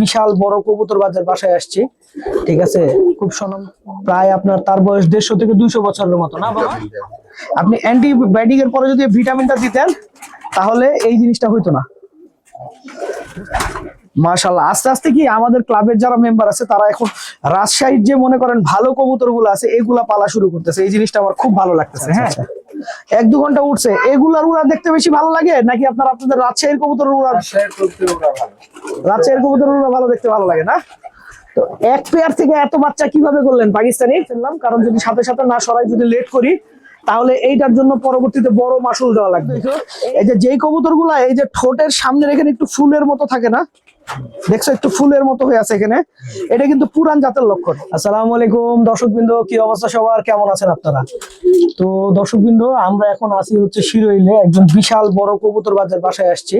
বিশাল বড় কবুতর বাজার বাসায় আসছি। ঠিক আছে? খুব সনম, প্রায় আপনার তার বয়স দেড়শো থেকে দুইশো বছরের মতো, না বাবা? আপনি অ্যান্টিবায়োটিক এর পরে যদি ভিটামিনটা দিতেন, তাহলে এই জিনিসটা হইতো না। মাশাল্লাহ আস্তে আস্তে কি আমাদের ক্লাবের যারা মেম্বার আছে, তারা এখন রাজশাহীর যে মনে করেন ভালো কবুতরগুলো আছে, এগুলা পালা শুরু করতেছে। এই জিনিসটা আমার খুব ভালো লাগতেছে হ্যাঁ? এক দু ঘণ্টা উঠছে। এগুলার উড়া দেখতে বেশি ভালো লাগে? নাকি আপনার আপনাদের রাজশাহীর কবুতর উড়া? রাজশাহীর কবুতর উড়া ভালো। দেখতে ভালো লাগে না? তো এক পেয়ার থেকে এত বাচ্চা কীভাবে করলেন পাকিস্তানি? ফেললাম কারণ যদি সাথে সাথে না সরাই যদি লেট করি তাহলে এইটার জন্য পরবর্তীতে বড় মাসুল দেওয়া লাগবে। এই যে যেই কবুতরগুলা এই যে ঠোঁটের সামনে এখানে একটু ফুলের মতো থাকে না? দেখছ, একটু ফুলের মতো হয়ে আছে এখানে। এটা কিন্তু পুরান জাতের লক্ষণ। আসসালামু আলাইকুম, দর্শকবৃন্দ, কি অবস্থা সবার? কেমন আছেন আপনারা? তো দর্শকবৃন্দ, আমরা এখন আছি হচ্ছে শিরোইলে, একজন বিশাল বড় কবুতর বাজার বাসায় আসছি।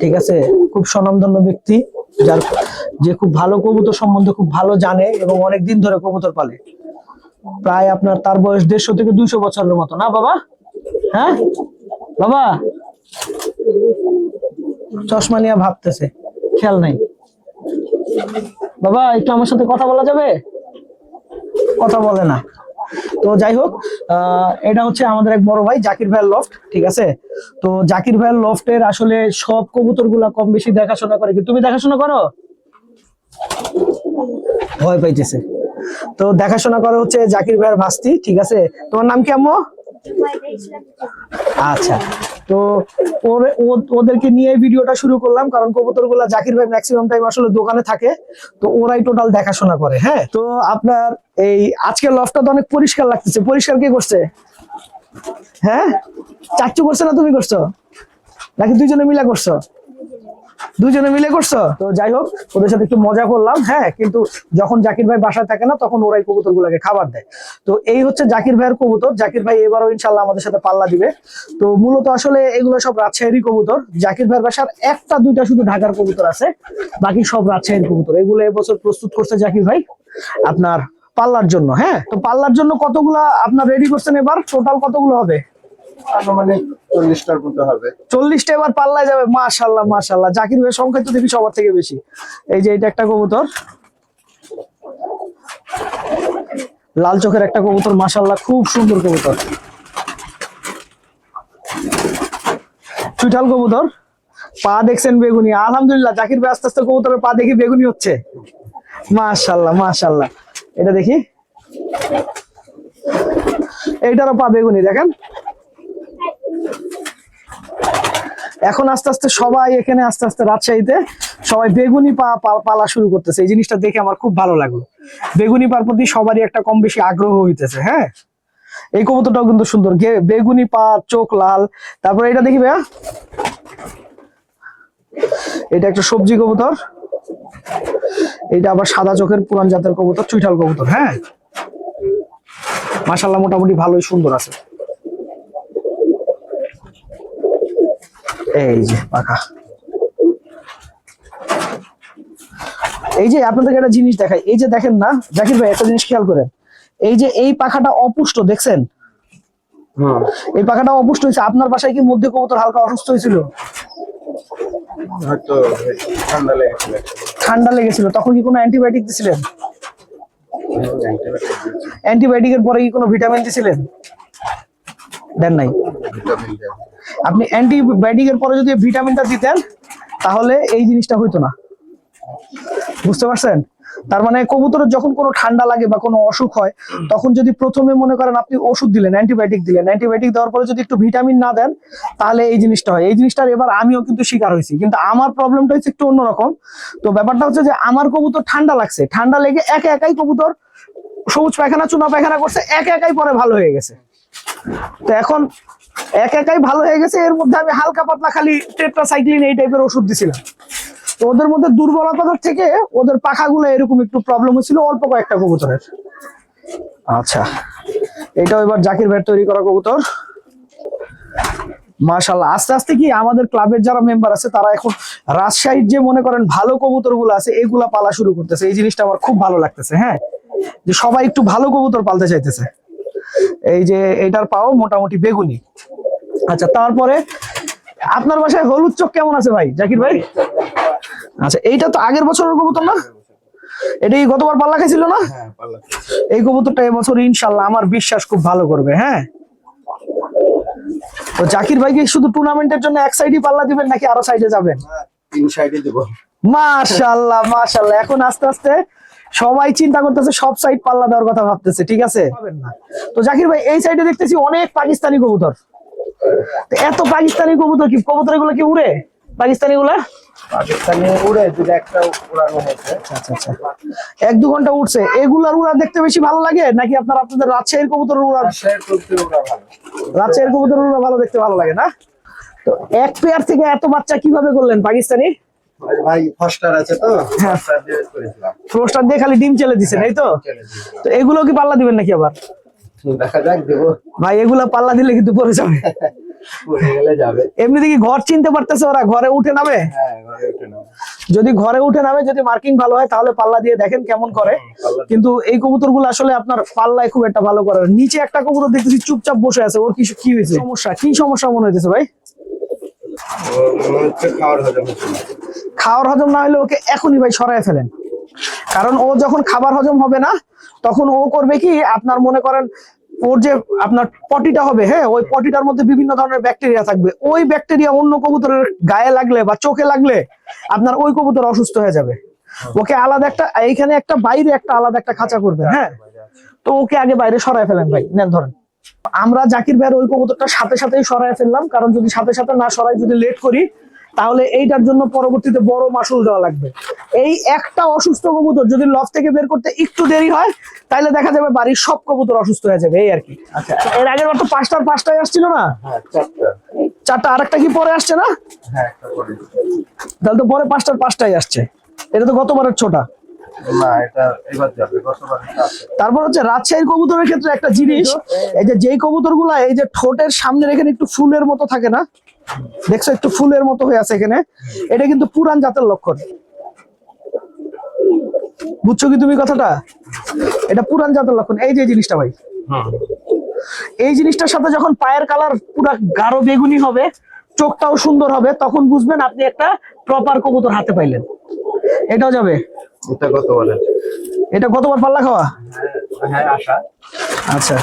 ঠিক আছে? খুব স্বনামধন্য ব্যক্তি, যার যে খুব ভালো কবুতর সম্বন্ধে খুব ভালো জানে এবং অনেক দিন ধরে কবুতর পালে। প্রায় আপনার তার বয়স দেড়শো থেকে দুইশো বছরের মতো। না, বাবা? হ্যাঁ? বাবা? চশমা নিয়ে ভাবতেছে। খেয়াল নাই। বাবা একটু আমার সাথে কথা বলা যাবে? কথা বলে না। তো যাই হোক এটা হচ্ছে আমাদের এক বড় ভাই জাকির ভাইয়ের লফট ঠিক আছে? তো জাকির ভাইয়ের লফটের আসলে সব কবুতরগুলা কম বেশি দেখাশোনা করে কি? তুমি দেখাশোনা করো? ভয় পাইতেছে। তো দেখাশোনা করে হচ্ছে জাকির ভাইয়ের ভাস্তি ঠিক আছে? তোমার নাম কি আম্মু? আচ্ছা। তো ওদেরকে নিয়ে ভিডিওটা শুরু করলাম, কারণ কবুতরগুলা জাকির ভাই ম্যাক্সিমাম টাইম আসলে দোকানে থাকে, তো ওরাই টোটাল দেখাশোনা করে হ্যাঁ? তো আপনার এই আজকের লফটা তো অনেক পরিষ্কার লাগতেছে। পরিষ্কার কে করছে? হ্যাঁ? চাচ্চু করছে না তুমি করছ? নাকি দুইজনে মিলা করছ? দুজনে মিলে করছ? তো যাই হোক, ওদের সাথে একটু মজা করলাম হ্যাঁ কিন্তু যখন জাকির ভাই বাসায় থাকে না, তখন ওরাই কবুতর গুলাকে খাবার দেয়। তো এই হচ্ছে জাকির ভাইয়ের কবুতর। জাকির ভাই এবারও ইনশাল্লাহ আমাদের সাথে পাল্লা দিবে। তো মূলত আসলে এগুলো সব রাজশাহীরই কবুতর। জাকির ভাইয়ের বাসার একটা, দুইটা শুধু ঢাকার কবুতর আছে, বাকি সব রাজশাহীর কবুতর। এগুলো এবছর প্রস্তুত করছে জাকির ভাই আপনার পাল্লার জন্য হ্যাঁ? তো পাল্লার জন্য কতগুলা আপনার রেডি করছেন এবার? টোটাল কতগুলো হবে? আনুমানিক চল্লিশটার মতো হবে। চল্লিশটা এবার যাবে, মাশাল্লাহ জাকির ভাইয়ের সংখ্যা তো দেখি সবার থেকে বেশি। এই যে এটা একটা কবুতর। লাল চোখের একটা কবুতর, মাশাল্লাহ, খুব সুন্দর কবুতর। কবুতর। পা দেখছেন বেগুনি। আলহামদুলিল্লাহ, জাকির ভাই আস্তে আস্তে কবুতরের পা দেখি বেগুনি হচ্ছে। মাশাল্লাহ মাশাল্লাহ। এটা দেখি। এইটারও পা বেগুনি, দেখেন। এখন আস্তে আস্তে সবাই এখানে আস্তে আস্তে রাজশাহীতে সবাই বেগুনি পা পালা শুরু করতেছে। এই জিনিসটা দেখে আমার খুব ভালো লাগল। বেগুনি পার প্রতি সবারই একটা কম বেশি আগ্রহ হইতেছে হ্যাঁ? এই কবুতরটাও কিন্তু সুন্দর। বেগুনি পা, চোখ লাল। তারপরে এটা দেখি ভাইয়া। এটা একটা সবজি কবুতর। এটা আবার সাদা চোখের পুরান জাতের কবুতর, চুইঠাল কবুতর হ্যাঁ? মাসাল্লাহ মোটামুটি ভালোই সুন্দর আছে। এই যে পাখা এই যে আপনাদেরকে একটা জিনিস দেখাই। এই যে দেখেন না জাকির ভাই একটা জিনিস খেয়াল করেন। এই যে এই পাখাটা অপুষ্ট দেখছেন? এই পাখাটা অপুষ্ট হয়েছে। আপনার বাসায় কি মধ্যে কবুতর হালকা অসুস্থ হয়েছিল? ঠান্ডা লেগেছিল। তখন কি কোনো অ্যান্টিবায়োটিক দিছিলেন? অ্যান্টিবায়োটিকের পরে কি কোনো ভিটামিন দিছিলেন? দেন নাই। ভিটামিন আপনি অ্যান্টিবায়োটিকের পরে যদি ভিটামিনটা দিতেন, তাহলে এই জিনিসটা হইতো না। বুঝতে পারছেন? তার মানে কবুতরের যখন কোনো ঠান্ডা লাগে বা কোনো অসুখ হয়, তখন যদি প্রথমে মনে করেন আপনি ওষুধ দিলেন অ্যান্টিবায়োটিক দিলেন অ্যান্টিবায়োটিক দেওয়ার পরে যদি একটু ভিটামিন না দেন, তাহলে এই জিনিসটা হয়। এই জিনিসটার এবার আমিও কিন্তু শিকার হয়েছি। কিন্তু আমার প্রবলেমটা হচ্ছে একটু অন্যরকম তো ব্যাপারটা হচ্ছে যে আমার কবুতর ঠান্ডা লাগছে। ঠান্ডা লেগে একা একাই কবুতর সবুজ পায়খানা, চুনা পায়খানা করছে, একা একাই পরে ভালো হয়ে গেছে। তো এখন এক একাই ভালো হয়ে গেছে, এর মধ্যে আমি হালকা পাতলা খালি টেট্রাসাইক্লিন এই টাইপের ওষুধ দিছিলাম। তো ওদের মধ্যে দুর্বলতার থেকে ওদের পাখাগুলো এরকম একটু প্রবলেম হয়েছিল অল্প কয়েকটা কবুতরের। আচ্ছা এটাও এবার জাকির ভাই তৈরি করা কবুতর। মাশাল্লাহ আস্তে আস্তে কি আমাদের ক্লাবের যারা মেম্বার আছে, তারা এখন রাজশাহীর যে মনে করেন ভালো কবুতরগুলো আছে, এগুলা পালা শুরু করতেছে। এই জিনিসটা আমার খুব ভালো লাগতেছে হ্যাঁ? যে সবাই একটু ভালো কবুতর পালতে চাইতেছে। এই যে এটার পাও মোটামুটি বেগুনি। আচ্ছা তারপরে আপনার বাসায় হলুদ চোখ কেমন আছে ভাই? জাকির ভাই? আচ্ছা এইটা তো আগের বছরের কবুতর না? এটা গতবার পাল্লা খাইছিল না? হ্যাঁ এই কবুতরটা এবছর ইনশাল্লাহ আমার বিশ্বাস খুব ভালো করবে হ্যাঁ? তো জাকির ভাইকে শুধু টুর্নামেন্টের জন্য এক সাইডই পাল্লা দিবেন নাকি আরও সাইডে যাবেন? তিন সাইডে দেবো। এখন আস্তে আস্তে সবাই চিন্তা করতেছে সব সাইড পাল্লা দেওয়ার কথা ভাবতেছে ঠিক আছে? তো জাকির ভাই এই সাইডে দেখতেছি অনেক পাকিস্তানি কবুতর। এত পাকিস্তানি কবুতর কি কবুতর এগুলো কি উড়ে? পাকিস্তানি গুলা পাকিস্তানি উড়ে যদি একটা উড়ানো হয়েছে। আচ্ছা আচ্ছা এক দু ঘণ্টা উঠছে এগুলার উড়া দেখতে বেশি ভালো লাগে নাকি আপনার আপনাদের রাজশাহীর কবুতর উড়া রাজশাহীর ভালো। কবুতর উড়া ভালো দেখতে ভালো লাগে না? তো এক পেয়ার থেকে এত বাচ্চা কীভাবে করলেন পাকিস্তানি? ভাই- ভাই ফস্টার আছে তো হ্যাঁ। ফস্টার দিয়ে খালি ডিম চেলে দিছেন এই তো? তো এগুলো কি পাল্লা দিবেন নাকি আবার? দেখা যাক দেবো। ভাই এগুলা পাল্লা দিলে কিন্তু পরে যাবে। পড়ে গেলে যাবে। এমনিতে কি ঘর চিনতে পারতেছে ওরা ঘরে উঠে নামে? হ্যাঁ ঘরে উঠে নাও যদি ঘরে উঠে নামে যদি মার্কিং ভালো হয় তাহলে পাল্লা দিয়ে দেখেন কেমন করে। কিন্তু এই কবুতরগুলো আসলে আপনার পাল্লায় খুব একটা ভালো করে নিচে একটা কবুতর দেখতেছি চুপচাপ বসে আছে ওর কিছু কি হয়েছে? সমস্যা? কি সমস্যা মনে হইতেছে ভাই? খাওয়ার হজম না। খাওয়ার হজম না হলে ওকে এখনই ভাই সরায় ফেলেন। কারণ ও যখন খাবার হজম হবে না, তখন ও করবে কি, আপনার মনে করেন ওর যে আপনার পটিটা হবে হ্যাঁ ওই পটিটার মধ্যে বিভিন্ন ধরনের ব্যাকটেরিয়া থাকবে। ওই ব্যাকটেরিয়া অন্য কবুতরের গায়ে লাগলে বা চোখে লাগলে আপনার ওই কবুতর অসুস্থ হয়ে যাবে। ওকে আলাদা একটা, এইখানে একটা বাইরে একটা আলাদা একটা খাঁচা করবে হ্যাঁ? তো ওকে আগে বাইরে সরায় ফেলেন ভাই, নেন ধরেন। আমরা জাকির ভাইয়ের ওই কবুতরটা সাথে সাথেই সরায় ফেললাম, কারণ যদি সাথে সাথে না সরাই, যদি লেট করি তাহলে এইটার জন্য পরবর্তীতে বড় মাসুল দেওয়া লাগবে। এই একটা অসুস্থ কবুতর যদি লফ থেকে বের করতে একটু দেরি হয় তাহলে দেখা যাবে বাড়ির সব কবুতর অসুস্থ হয়ে যাবে এই আর কি। আচ্ছা। এর আগের বার তো পাঁচটার পাঁচটায় আসছিল না? হ্যাঁ চারটা চারটা আরেকটা কি পরে আসছে না? হ্যাঁ একটা তাহলে তো পরে পাঁচটার পাঁচটায় আসছে। এটা তো গতবারের ছোটা। তারপর হচ্ছে রাজশাহীর কবুতরের ক্ষেত্রে একটা জিনিস এই যে? যেই কবুতরগুলা এই যে ঠোঁটের সামনে এখানে একটু ফুলের মতো থাকে না দেখছ একটু ফুলের মতো হয়ে আছে এখানে। এটা কিন্তু পুরান জাতের লক্ষণ। বুঝছ কি তুমি কথাটা? এটা পুরান জাতের লক্ষণ। এই যে জিনিসটা ভাই। এই জিনিসটার সাথে যখন পায়ের কালার পুরা গাঢ় বেগুনি হবে চোখটাও সুন্দর হবে তখন বুঝবেন আপনি একটা প্রপার কবুতর হাতে পাইলেন। এটাও যাবে। এটা গতবারের। এটা কতবার পাল্লা খাওয়া? হ্যাঁ আশা। আচ্ছা।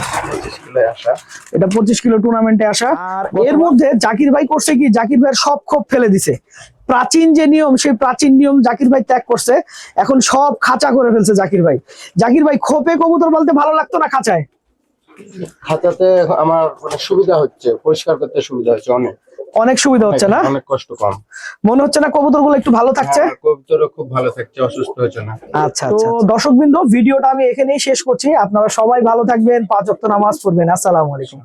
আসা। এটা পঁচিশ কিলো টুর্নামেন্টে আসা। আর এর মধ্যে জাকির ভাই করছে কি? জাকির ভাইয়ের সব ক্ষোভ ফেলে দিছে। প্রাচীন যে নিয়ম সেই প্রাচীন নিয়ম জাকির ভাই ত্যাগ করছে। এখন সব খাঁচা করে ফেলছে জাকির ভাই। জাকির ভাই খোপে কবুতর বলতে ভালো লাগতো না খাঁচায়? খাঁচাতে আমার মানে সুবিধা হচ্ছে পরিষ্কার করতে সুবিধা হচ্ছে অনেক। অনেক সুবিধা হচ্ছে না? অনেক কষ্ট কম। মনে হচ্ছে না কবুতরগুলো একটু ভালো থাকছে? হ্যাঁ, কবুতরও খুব ভালো থাকছে অসুস্থ হচ্ছে না। আচ্ছা তো দর্শক বিন্দু ভিডিওটা আমি এখানেই শেষ করছি। আপনারা সবাই ভালো থাকবেন পাঁচ ওয়াক্ত নামাজ পড়বেন। আসসালামু আলাইকুম।